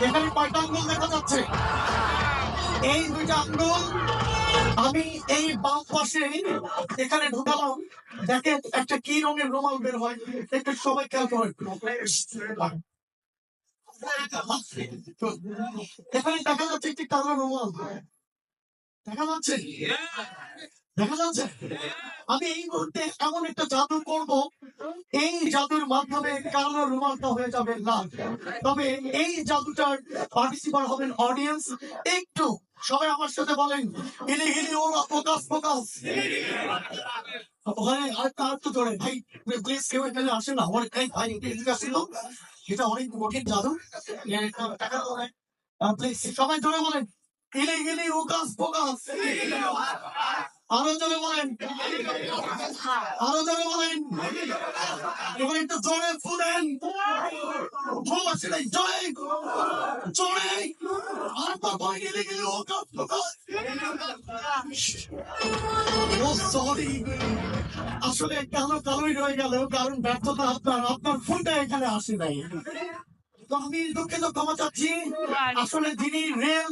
এখানে কয়টা আঙ্গুল দেখা যাচ্ছে এই দুইটা আঙ্গুল আমি এই বাম পাশে এখানে ঢুকালাম দেখেন একটা কি রঙের রুমাল বের হয় একটু সবাই খেয়াল করেন এখানে দেখা যাচ্ছে একটি কালো রুমাল দেখা যাচ্ছে দেখা যাচ্ছে আমি এই মুহূর্তে এমন একটা জাদু করব এই জাদুর মাধ্যমে কালো রুমালটা হয়ে যাবে লাল তবে এই জাদুটার পার্টিসিপার হবেন অডিয়েন্স একটু সবাই আমার সাথে বলেন গিলি গিলি ওরা ফোকাস ফোকাস। ওখানে আর তার তো ধরে ভাই প্লিজ কেউ এখানে আসে না? আমার এখানে ভাই এদিকে আসছিল এটা অনেক কঠিন জাদু। টাকা প্লিজ সবাই ধরে বলেন। গিলি গিলি ফোকাস ফোকাস। আরও জোরে বলেন। আরও জোরে বলেন। এবার একটু জোরে ফুলেন ভালোবাসি জয়। জোরে। আর তো ভয় গেলে গেলে ও সরি আসলে কালো কালোই রয়ে গেল কারণ ব্যর্থতা আপনার আপনার ফোনটা এখানে আসে নাই। তো আমি দুঃখিত ক্ষমা চাচ্ছি। আসলে যিনি রেল